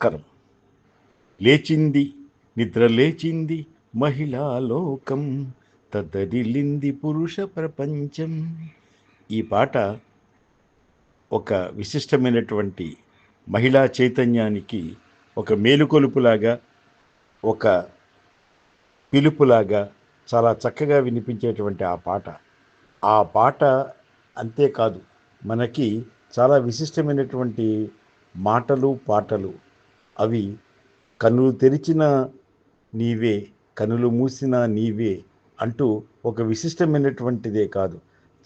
నమస్కారం. లేచింది నిద్ర లేచింది మహిళా లోకం తద్దరిల్లింది పురుష ప్రపంచం. ఈ పాట ఒక విశిష్టమైనటువంటి మహిళా చైతన్యానికి ఒక మేలుకొలుపులాగా ఒక పిలుపులాగా చాలా చక్కగా వినిపించేటువంటి ఆ పాట. ఆ పాట అంతేకాదు మనకి చాలా విశిష్టమైనటువంటి మాటలు పాటలు అవి కన్నులు తెరిచిన నీవే కనులు మూసిన నీవే అంటూ ఒక విశిష్టమైనటువంటిదే కాదు.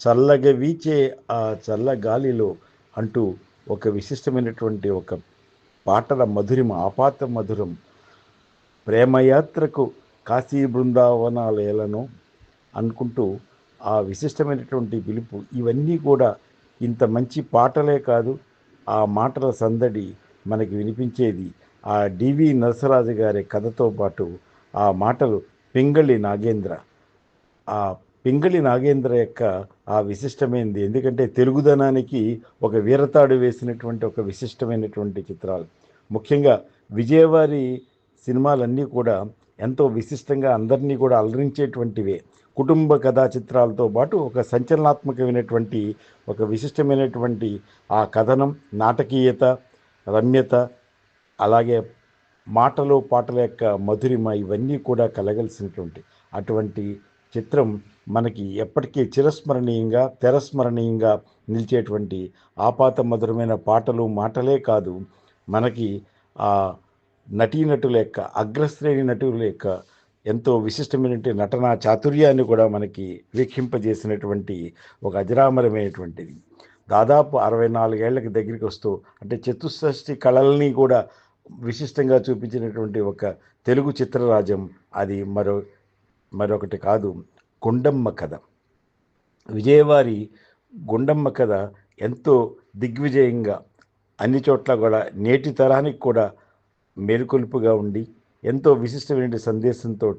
చల్లగా వీచే ఆ చల్ల గాలిలో అంటూ ఒక విశిష్టమైనటువంటి ఒక పాటల మధురిమ ఆపాత మధురం ప్రేమయాత్రకు కాశీ బృందావనాలేలను అనుకుంటూ ఆ విశిష్టమైనటువంటి పిలుపు ఇవన్నీ కూడా ఇంత మంచి పాటలే కాదు. ఆ మాటల సందడి మనకి వినిపించేది ఆ డివి నరసరాజు గారి కథతో పాటు ఆ మాటలు పింగళి నాగేంద్ర. ఆ పింగళి నాగేంద్ర యొక్క ఆ విశిష్టమైనది ఎందుకంటే తెలుగుదనానికి ఒక వీరతాడు వేసినటువంటి ఒక విశిష్టమైనటువంటి చిత్రాలు. ముఖ్యంగా విజయవారి సినిమాలన్నీ కూడా ఎంతో విశిష్టంగా అందరినీ కూడా అలరించేటువంటివే. కుటుంబ కథా చిత్రాలతో పాటు ఒక సంచలనాత్మకమైనటువంటి ఒక విశిష్టమైనటువంటి ఆ కథనం నాటకీయత రమ్యత అలాగే మాటలు పాటల యొక్క మధురిమ ఇవన్నీ కూడా కలగలిసినటువంటి అటువంటి చిత్రం మనకి ఎప్పటికీ చిరస్మరణీయంగా తెరస్మరణీయంగా నిలిచేటువంటి ఆపాత మధురమైన పాటలు మాటలే కాదు. మనకి ఆ నటీనటుల యొక్క అగ్రశ్రేణి నటుల యొక్క ఎంతో విశిష్టమైనటువంటి నటనా చాతుర్యాన్ని కూడా మనకి వీక్షింపజేసినటువంటి ఒక అజరామరమైనటువంటిది. దాదాపు అరవై నాలుగేళ్ళకు దగ్గరికి వస్తూ అంటే చతుషష్ఠి కళల్ని కూడా విశిష్టంగా చూపించినటువంటి ఒక తెలుగు చిత్రరాజ్యం అది మరో మరొకటి కాదు గుండమ్మ కథ. విజయవారి గుండమ్మ కథ ఎంతో దిగ్విజయంగా అన్ని చోట్ల కూడా నేటి తరానికి కూడా మేలుకొలుపుగా ఉండి ఎంతో విశిష్టమైన సందేశంతో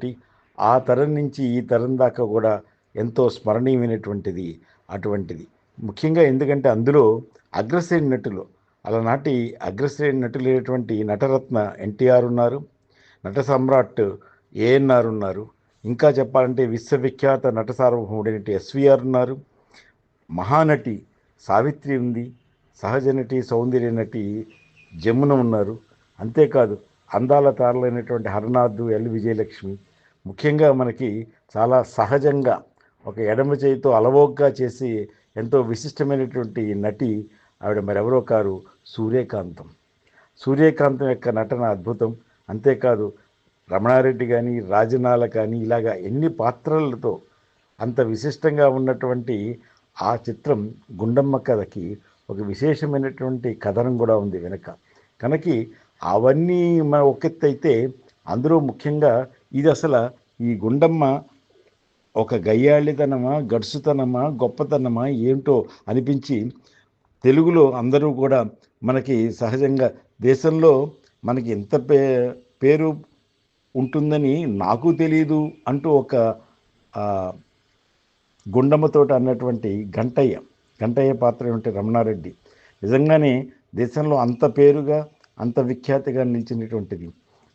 ఆ తరం నుంచి ఈ తరం దాకా కూడా ఎంతో స్మరణీయమైనటువంటిది అటువంటిది. ముఖ్యంగా ఎందుకంటే అందులో అగ్రశ్రేణి నటులు అలనాటి అగ్రశ్రేణి నటులైనటువంటి నటరత్న ఎన్టీఆర్ ఉన్నారు నట సమ్రాట్ ఏఎన్ఆర్ ఉన్నారు ఇంకా చెప్పాలంటే విశ్వవిఖ్యాత నట సార్వభౌముడైనటువంటి ఎస్విఆర్ ఉన్నారు. మహానటి సావిత్రి ఉంది సహజ నటి సౌందర్య నటి జమున ఉన్నారు. అంతేకాదు అందాల తారలైనటువంటి హరనాథ్ ఎల్ విజయలక్ష్మి ముఖ్యంగా మనకి చాలా సహజంగా ఒక ఎడమ చేయితో అలవోగ్గా చేసి ఎంతో విశిష్టమైనటువంటి నటి ఆవిడ మరెవరో కారు సూర్యకాంతం. సూర్యకాంతం యొక్క నటన అద్భుతం. అంతేకాదు రమణారెడ్డి కానీ రాజనాల కానీ ఇలాగా ఎన్ని పాత్రలతో అంత విశిష్టంగా ఉన్నటువంటి ఆ చిత్రం గుండమ్మ కథకి ఒక విశేషమైనటువంటి కథనం కూడా ఉంది వెనక. కనుక అవన్నీ మన ఒకెత్తైతే అందులో ముఖ్యంగా ఇది అసలు ఈ గుండమ్మ ఒక గయ్యాళితనమా గడుసుతనమా గొప్పతనమా ఏంటో అనిపించి తెలుగులో అందరూ కూడా మనకి సహజంగా దేశంలో మనకి ఎంత పే పేరు ఉంటుందని నాకు తెలియదు అంటూ ఒక గుండమ్మతోటి అన్నటువంటి గంటయ్య గంటయ్య పాత్ర ఏమిటి రమణారెడ్డి. నిజంగానే దేశంలో అంత పేరుగా అంత విఖ్యాతిగా నిలిచినటువంటిది.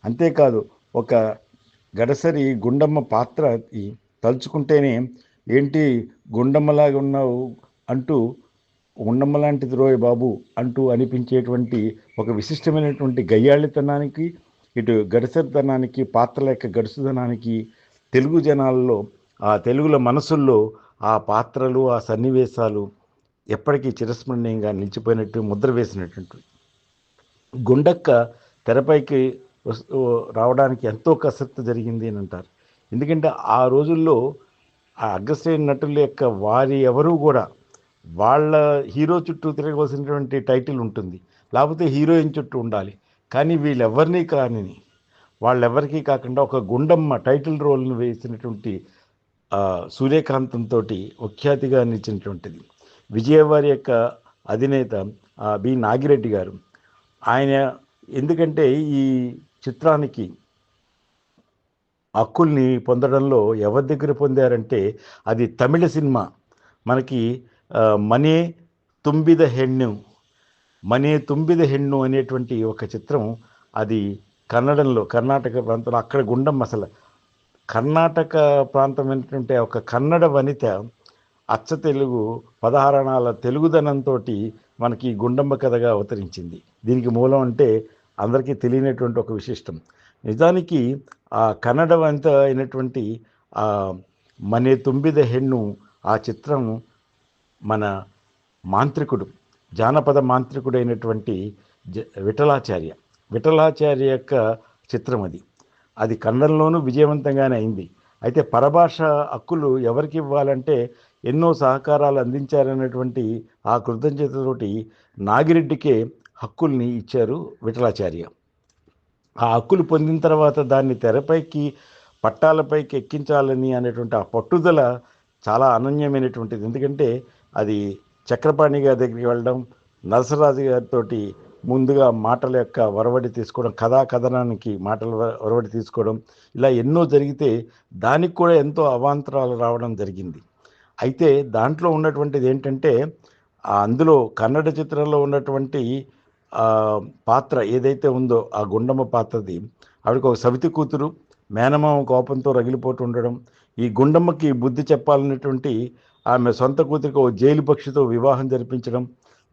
అంతేకాదు ఒక గడసరి గుండమ్మ పాత్ర తలుచుకుంటేనే ఏంటి గుండమ్మలాగా ఉన్నావు అంటూ ఉండమ్మ లాంటిది రోయ్ బాబు అంటూ అనిపించేటువంటి ఒక విశిష్టమైనటువంటి గయ్యాళితనానికి ఇటు గడిసరితనానికి పాత్రల యొక్క గడుసుదనానికి తెలుగు జనాల్లో ఆ తెలుగుల మనసుల్లో ఆ పాత్రలు ఆ సన్నివేశాలు ఎప్పటికీ చిరస్మరణీయంగా నిలిచిపోయినట్టు ముద్ర వేసినటువంటి గుండక్క తెరపైకి రావడానికి ఎంతో కసరత్తు జరిగింది అని అంటారు. ఎందుకంటే ఆ రోజుల్లో ఆ అగ్రశ్రేణి నటుల యొక్క వారి ఎవరు కూడా వాళ్ళ హీరో చుట్టూ తిరగవలసినటువంటి టైటిల్ ఉంటుంది. లేకపోతే హీరోయిన్ చుట్టూ ఉండాలి. కానీ వీళ్ళెవరినీ కాని వాళ్ళెవరికీ కాకుండా ఒక గుండమ్మ టైటిల్ రోల్ను వేసినటువంటి సూర్యకాంతంతో ముఖ్యాతిగా నిలిచినటువంటిది విజయవారి యొక్క అధినేత బి. నాగిరెడ్డి గారు ఆయన ఎందుకంటే ఈ చిత్రానికి హక్కుల్ని పొందడంలో ఎవరి దగ్గర పొందారంటే అది తమిళ సినిమా. మనకి మనే తుంబిద హెಣ್ಣు మనే తుంబిద హెన్ను అనేటువంటి ఒక చిత్రం అది కన్నడంలో కర్ణాటక ప్రాంతంలో అక్కడ గుండం అసలు. కర్ణాటక ప్రాంతం ఏంటంటే ఒక కన్నడ వనిత అచ్చ తెలుగు పదహారణాల తెలుగుదనంతో మనకి గుండమ్మ కథగా అవతరించింది. దీనికి మూలం అంటే అందరికీ తెలియనటువంటి ఒక విశిష్టం. నిజానికి ఆ కన్నడ వనిత అయినటువంటి మనే తుంబిద హెన్ను ఆ చిత్రం మన మాంత్రికుడు జానపద మాంత్రికుడైనటువంటి జ విఠలాచార్య. విఠలాచార్య యొక్క చిత్రం అది. అది కన్నడంలోనూ విజయవంతంగానే అయింది. అయితే పరభాష హక్కులు ఎవరికి ఇవ్వాలంటే ఎన్నో సహకారాలు అందించారనేటువంటి ఆ కృతజ్ఞతతోటి నాగిరెడ్డికే హక్కుల్ని ఇచ్చారు విఠలాచార్య. ఆ హక్కులు పొందిన తర్వాత దాన్ని తెరపైకి పట్టాలపైకి ఎక్కించాలని అనేటువంటి ఆ పట్టుదల చాలా అనన్యమైనటువంటిది. ఎందుకంటే అది చక్రపాణి గారి దగ్గరికి వెళ్ళడం నరసరాజు గారితో ముందుగా మాటల యొక్క వరవడి తీసుకోవడం కథా కథనానికి మాటల వరవడి తీసుకోవడం ఇలా ఎన్నో జరిగితే దానికి కూడా ఎంతో అవాంతరాలు రావడం జరిగింది. అయితే దాంట్లో ఉన్నటువంటిది ఏంటంటే అందులో కన్నడ చిత్రంలో ఉన్నటువంటి పాత్ర ఏదైతే ఉందో ఆ గుండమ్మ పాత్రది ఆవిడకి ఒక సవితి కూతురు మేనమామ కోపంతో రగిలిపోతుండడం ఈ గుండమ్మకి బుద్ధి చెప్పాలనేటువంటి ఆమె సొంత కూతురికి ఒక జైలు పక్షితో వివాహం జరిపించడం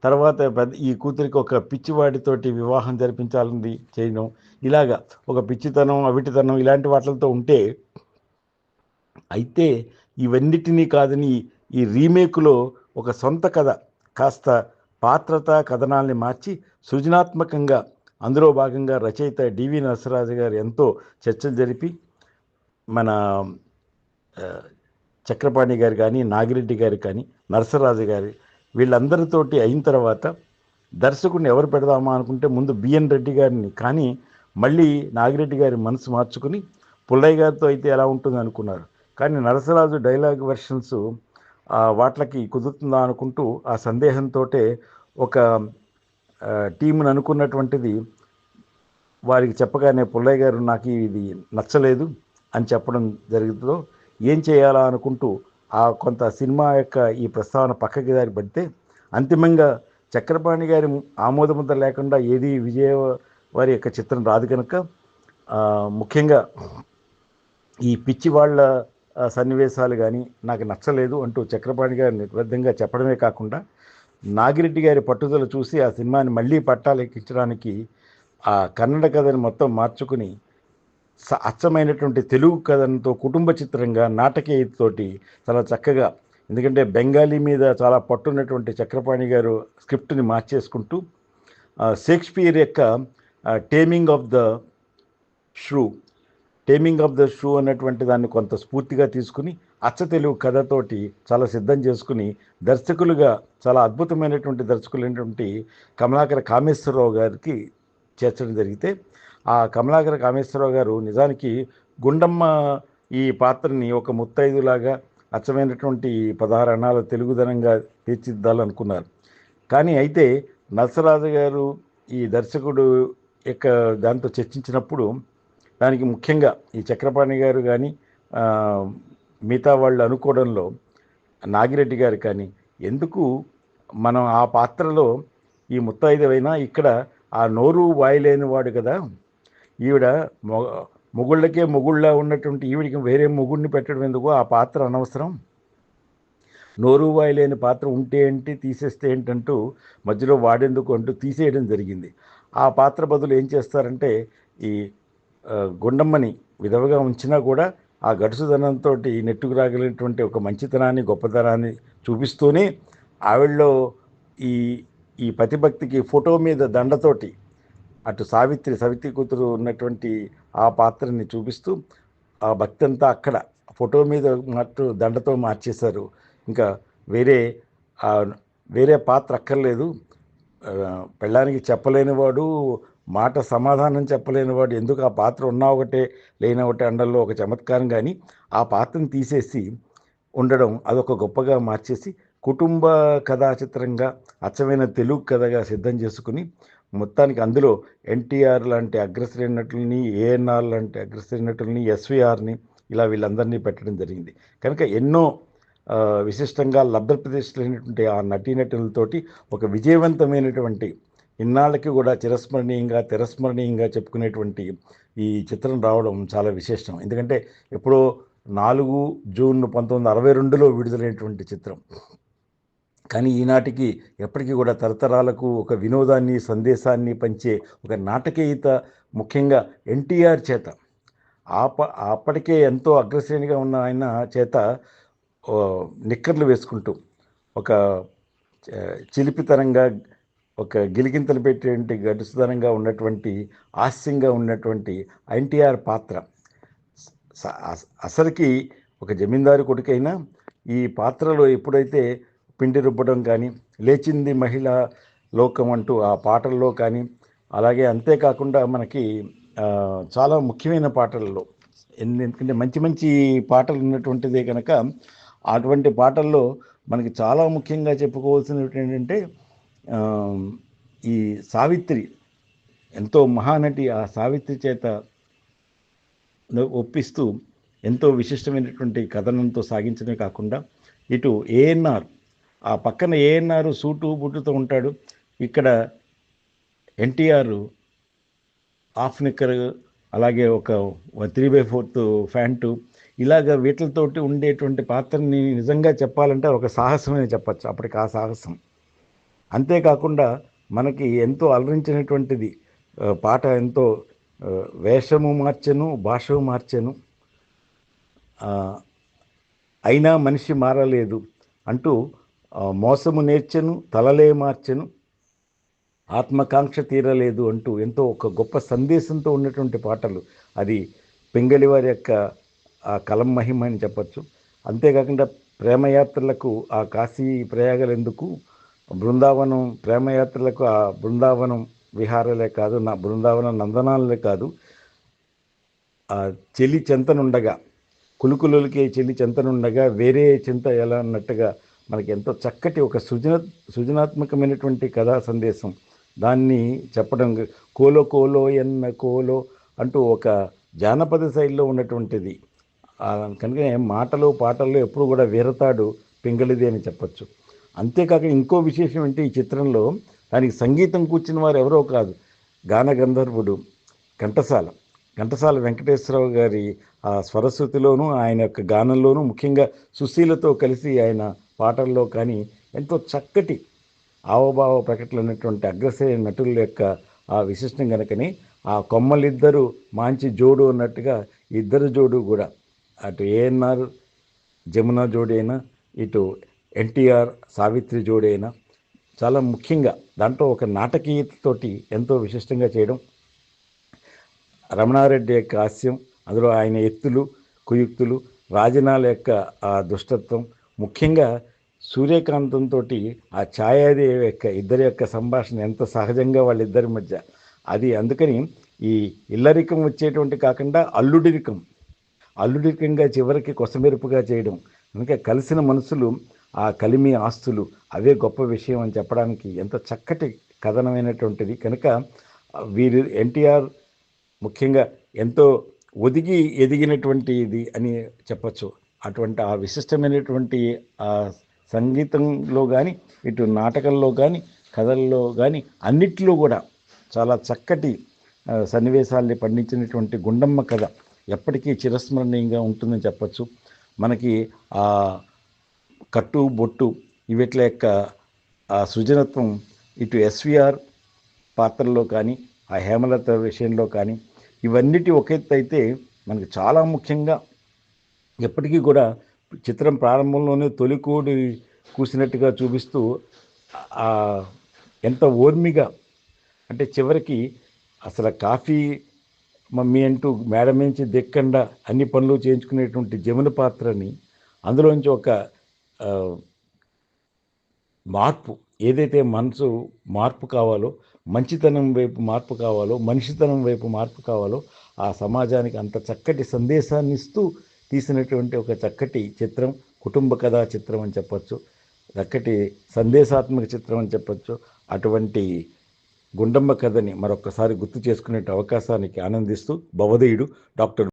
తర్వాత పెద్ద ఈ కూతురికి ఒక పిచ్చివాడితోటి వివాహం జరిపించాలని చేయడం ఇలాగా ఒక పిచ్చితనం అవిటితనం ఇలాంటి వాటితో ఉంటే అయితే ఇవన్నిటినీ కాదని ఈ రీమేక్లో ఒక సొంత కథ కాస్త పాత్రత కథనాల్ని మార్చి సృజనాత్మకంగా అందులో భాగంగా రచయిత డివి నరసరాజు గారు ఎంతో చర్చలు జరిపి మన చక్రపాణి గారు కానీ నాగిరెడ్డి గారు కానీ నరసరాజు గారి వీళ్ళందరితోటి అయిన తర్వాత దర్శకుడిని ఎవరు పెడదామా అనుకుంటే ముందు బిఎన్ రెడ్డి గారిని. కానీ మళ్ళీ నాగిరెడ్డి గారి మనసు మార్చుకుని పుల్లయ్య గారితో అయితే ఎలా ఉంటుంది అనుకున్నారు. కానీ నరసరాజు డైలాగ్ వెర్షన్స్ వాటికి కుదురుతుందా అనుకుంటూ ఆ సందేహంతో ఒక టీంను అనుకున్నటువంటిది వారికి చెప్పగానే పుల్లయ్య గారు నాకు ఇది నచ్చలేదు అని చెప్పడం జరుగుతుందో ఏం చేయాలా అనుకుంటూ ఆ కొంత సినిమా యొక్క ఈ ప్రస్తావన పక్కకి దారి పడితే అంతిమంగా చక్రపాణి గారి ఆమోదముద్ర లేకుండా ఏది విజయ వారి యొక్క చిత్రం రాదు కనుక ముఖ్యంగా ఈ పిచ్చి వాళ్ళ సన్నివేశాలు కానీ నాకు నచ్చలేదు అంటూ చక్రపాణి గారు నిర్బద్ధంగా చెప్పడమే కాకుండా నాగిరెడ్డి గారి పట్టుదల చూసి ఆ సినిమాని మళ్ళీ పట్టాలెక్కించడానికి ఆ కన్నడ కథని మొత్తం మార్చుకుని అచ్చమైనటువంటి తెలుగు కథనంతో కుటుంబ చిత్రంగా నాటకీయతోటి చాలా చక్కగా ఎందుకంటే బెంగాలీ మీద చాలా పట్టున్నటువంటి చక్రపాణి గారు స్క్రిప్ట్ని మార్చేసుకుంటూ షేక్స్పియర్ యొక్క taming of the shrew taming of the shrew అన్నటువంటి దాన్ని కొంత స్ఫూర్తిగా తీసుకుని అచ్చ తెలుగు కథతోటి చాలా సిద్ధం చేసుకుని దర్శకులుగా చాలా అద్భుతమైనటువంటి దర్శకులైనటువంటి కమలాకర కామేశ్వరరావు గారికి చేర్చడం జరిగితే ఆ కమలాకర కామేశ్వరరావు గారు నిజానికి గుండమ్మ ఈ పాత్రని ఒక ముత్తైదులాగా అచ్చమైనటువంటి పదహారు అణాల తెలుగుదనంగా తీర్చిద్దాలనుకున్నారు కానీ అయితే నరసరాజు గారు ఈ దర్శకుడు యొక్క దాంతో చర్చించినప్పుడు దానికి ముఖ్యంగా ఈ చక్రపాణి గారు కానీ మిగతా వాళ్ళు అనుకోవడంలో నాగిరెడ్డి గారు కానీ ఎందుకు మనం ఆ పాత్రలో ఈ ముత్తైదవైనా ఇక్కడ ఆ నోరు వాయిలేని వాడు కదా? ఈవిడ మొ మొగుళ్ళకే మొగుళ్ళ ఉన్నటువంటి ఈవిడికి వేరే మొగుడిని పెట్టడం ఎందుకు? ఆ పాత్ర అనవసరం. నోరు లేని పాత్ర ఉంటే ఏంటి తీసేస్తే ఏంటంటూ మధ్యలో వాడేందుకు అంటూ తీసేయడం జరిగింది. ఆ పాత్ర బదులు ఏం చేస్తారంటే ఈ గుండమ్మని విధవగా ఉంచినా కూడా ఆ గడుసుదనంతో నెట్టుకు రాగలిగినటువంటి ఒక మంచితనాన్ని గొప్పతనాన్ని చూపిస్తూనే ఆవిడలో ఈ ఈ ప్రతిభక్తికి ఫోటో మీద దండతోటి అటు సావిత్రి సవిత్రి కూతురు ఉన్నటువంటి ఆ పాత్రని చూపిస్తూ ఆ భక్తి అంతా అక్కడ ఫోటో మీద మట్టు దండతో మార్చేశారు. ఇంకా వేరే వేరే పాత్ర అక్కర్లేదు. పెళ్ళానికి చెప్పలేనివాడు మాట సమాధానం చెప్పలేనివాడు ఎందుకు ఆ పాత్ర ఉన్నా ఒకటే లేని ఒకటే అండల్లో ఒక చమత్కారం కానీ ఆ పాత్రను తీసేసి ఉండడం అదొక గొప్పగా మార్చేసి కుటుంబ కథా చిత్రంగా అచ్చమైన తెలుగు కథగా సిద్ధం చేసుకుని మొత్తానికి అందులో ఎన్టీఆర్ లాంటి అగ్రశ్రేణి నటుల్ని ఏఎన్ఆర్ లాంటి అగ్రశ్రేణి నటుల్ని ఎస్విఆర్ని ఇలా వీళ్ళందరినీ పెట్టడం జరిగింది. కనుక ఎన్నో విశిష్టంగా లబ్ధప్రతిష్ఠులైనటువంటి ఆ నటీనటులతోటి ఒక విజయవంతమైనటువంటి ఇన్నాళ్ళకి కూడా చిరస్మరణీయంగా తిరస్మరణీయంగా చెప్పుకునేటువంటి ఈ చిత్రం రావడం చాలా విశేషం. ఎందుకంటే ఎప్పుడో నాలుగు జూన్ పంతొమ్మిది వందల అరవై రెండులో విడుదలైనటువంటి చిత్రం. కానీ ఈనాటికి ఎప్పటికీ కూడా తరతరాలకు ఒక వినోదాన్ని సందేశాన్ని పంచే ఒక నాటకీయత ముఖ్యంగా ఎన్టీఆర్ చేత ఆప అప్పటికే ఎంతో అగ్రశ్రేణిగా ఉన్న ఆయన చేత నిక్కర్లు వేసుకుంటూ ఒక చిలిపితనంగా ఒక గిలిగింతలు పెట్టేటువంటి గడుసుతనంగా ఉన్నటువంటి హాస్యంగా ఉన్నటువంటి ఎన్టీఆర్ పాత్ర. అసలుకి ఒక జమీందారు కొడుకైనా ఈ పాత్రలో ఎప్పుడైతే పిండి రుబ్బడం కానీ లేచింది మహిళ లోకం అంటూ ఆ పాటల్లో కానీ అలాగే అంతేకాకుండా మనకి చాలా ముఖ్యమైన పాటల్లో ఎందుకంటే మంచి మంచి పాటలు ఉన్నటువంటిదే కనుక అటువంటి పాటల్లో మనకి చాలా ముఖ్యంగా చెప్పుకోవాల్సినటువంటి ఏంటంటే ఈ సావిత్రి ఎంతో మహానటి ఆ సావిత్రి చేత ఒప్పిస్తూ ఎంతో విశిష్టమైనటువంటి కథనంతో సాగించడమే కాకుండా ఇటు ఏఎన్ఆర్ ఆ పక్కన ఏఎన్ఆర్ సూటు బుట్టుతో ఉంటాడు. ఇక్కడ ఎన్టీఆర్ హాఫ్ నిక్కర్ అలాగే ఒక త్రీ బై ఫోర్త్ ఫ్యాంటు ఇలాగ వీటితోటి ఉండేటువంటి పాత్రని నిజంగా చెప్పాలంటే ఒక సాహసమే చెప్పచ్చు. అప్పటికి ఆ సాహసం. అంతేకాకుండా మనకి ఎంతో అలరించినటువంటిది పాట ఎంతో వేషము మార్చెను భాషము మార్చెను. అయినా మనిషి మారలేదు అంటూ మోసము నేర్చెను తలలే మార్చెను ఆత్మకాంక్ష తీరలేదు అంటూ ఎంతో ఒక గొప్ప సందేశంతో ఉన్నటువంటి పాటలు. అది పింగళి వారి యొక్క ఆ కలం మహిమ అని చెప్పచ్చు. అంతేకాకుండా ప్రేమయాత్రలకు ఆ కాశీ ప్రయాగలు ఎందుకు బృందావనం ప్రేమయాత్రలకు ఆ బృందావనం విహారాలే కాదు నా బృందావన నందనాలే కాదు ఆ చెలి చెంతనుండగా కులుకులకే చెలి చెంతనుండగా వేరే చింత ఎలా అన్నట్టుగా మనకి ఎంతో చక్కటి ఒక సృజన సృజనాత్మకమైనటువంటి కథా సందేశం. దాన్ని చెప్పడం కోలో కోలో ఎన్న కోలో అంటూ ఒక జానపద శైలిలో ఉన్నటువంటిది. కనుక మాటలు పాటల్లో ఎప్పుడు కూడా వీరతాడు పింగళిది అని చెప్పచ్చు. అంతేకాక ఇంకో విశేషం ఏంటి ఈ చిత్రంలో దానికి సంగీతం కూర్చిన వారు ఎవరో కాదు గాన గంధర్వుడు ఘంటసాల. ఘంటసాల వెంకటేశ్వరరావు గారి ఆ స్వరశృతిలోనూ ఆయన యొక్క గానంలోనూ ముఖ్యంగా సుశీలతో కలిసి ఆయన పాటల్లో కానీ ఎంతో చక్కటి ఆవభావ ప్రకటనటువంటి అగ్రశ్రేయ నటుల యొక్క ఆ విశిష్టం కనుకని ఆ కొమ్మలిద్దరూ మంచి జోడు అన్నట్టుగా ఇద్దరు జోడు కూడా అటు ఏఎన్ఆర్ జమున జోడైనా ఇటు ఎన్టీఆర్ సావిత్రి జోడైనా చాలా ముఖ్యంగా దాంట్లో ఒక నాటకీయతతోటి ఎంతో విశిష్టంగా చేయడం రమణారెడ్డి యొక్క హాస్యం అందులో ఆయన ఎత్తులు కుయుక్తులు రాజనాల యొక్క ఆ దుష్టత్వం ముఖ్యంగా సూర్యకాంతంతో ఆ ఛాయాదేవి యొక్క ఇద్దరి యొక్క సంభాషణ ఎంత సహజంగా వాళ్ళిద్దరి మధ్య. అది అందుకని ఈ ఇల్లరికం వచ్చేటువంటి కాకుండా అల్లుడిరికం. అల్లుడికంగా చివరికి కొసమెరుపుగా చేయడం. అందుకే కలిసిన మనసులు ఆ కలిమి ఆస్తులు అవే గొప్ప విషయం అని చెప్పడానికి ఎంత చక్కటి కథనమైనటువంటిది. కనుక వీరి ఎన్టీఆర్ ముఖ్యంగా ఎంతో ఒదిగి ఎదిగినటువంటి ఇది అని చెప్పచ్చు. అటువంటి ఆ విశిష్టమైనటువంటి ఆ సంగీతంలో కానీ ఇటు నాటకంలో కానీ కథల్లో కానీ అన్నిట్లో కూడా చాలా చక్కటి సన్నివేశాల్ని పండించినటువంటి గుండమ్మ కథ ఎప్పటికీ చిరస్మరణీయంగా ఉంటుందని చెప్పచ్చు. మనకి ఆ కట్టు బొట్టు ఇవిట్ల యొక్క ఆ సృజనత్వం ఇటు ఎస్విఆర్ పాత్రలో కానీ ఆ హేమలత విషయంలో కానీ ఇవన్నిటి ఒక ఎత్తు అయితే మనకి చాలా ముఖ్యంగా ఎప్పటికీ కూడా చిత్రం ప్రారంభంలోనే తొలికోడి కూసినట్టుగా చూపిస్తూ ఎంత ఓర్మిగా అంటే చివరికి అసలు కాఫీ మమ్మీ అంటూ మేడం నుంచి దిక్కండా అన్ని పనులు చేయించుకునేటువంటి జమున పాత్రని అందులోంచి ఒక మార్పు ఏదైతే మనసు మార్పు కావాలో మంచితనం వైపు మార్పు కావాలో మనిషితనం వైపు మార్పు కావాలో ఆ సమాజానికి అంత చక్కటి సందేశాన్ని ఇస్తూ తీసినటువంటి ఒక చక్కటి చిత్రం కుటుంబ కథా చిత్రం అని చెప్పచ్చు చక్కటి సందేశాత్మక చిత్రం అని చెప్పచ్చు. అటువంటి గుండమ్మ కథని మరొకసారి గుర్తు చేసుకునే అవకాశానికి ఆనందిస్తూ భవదేయుడు డాక్టర్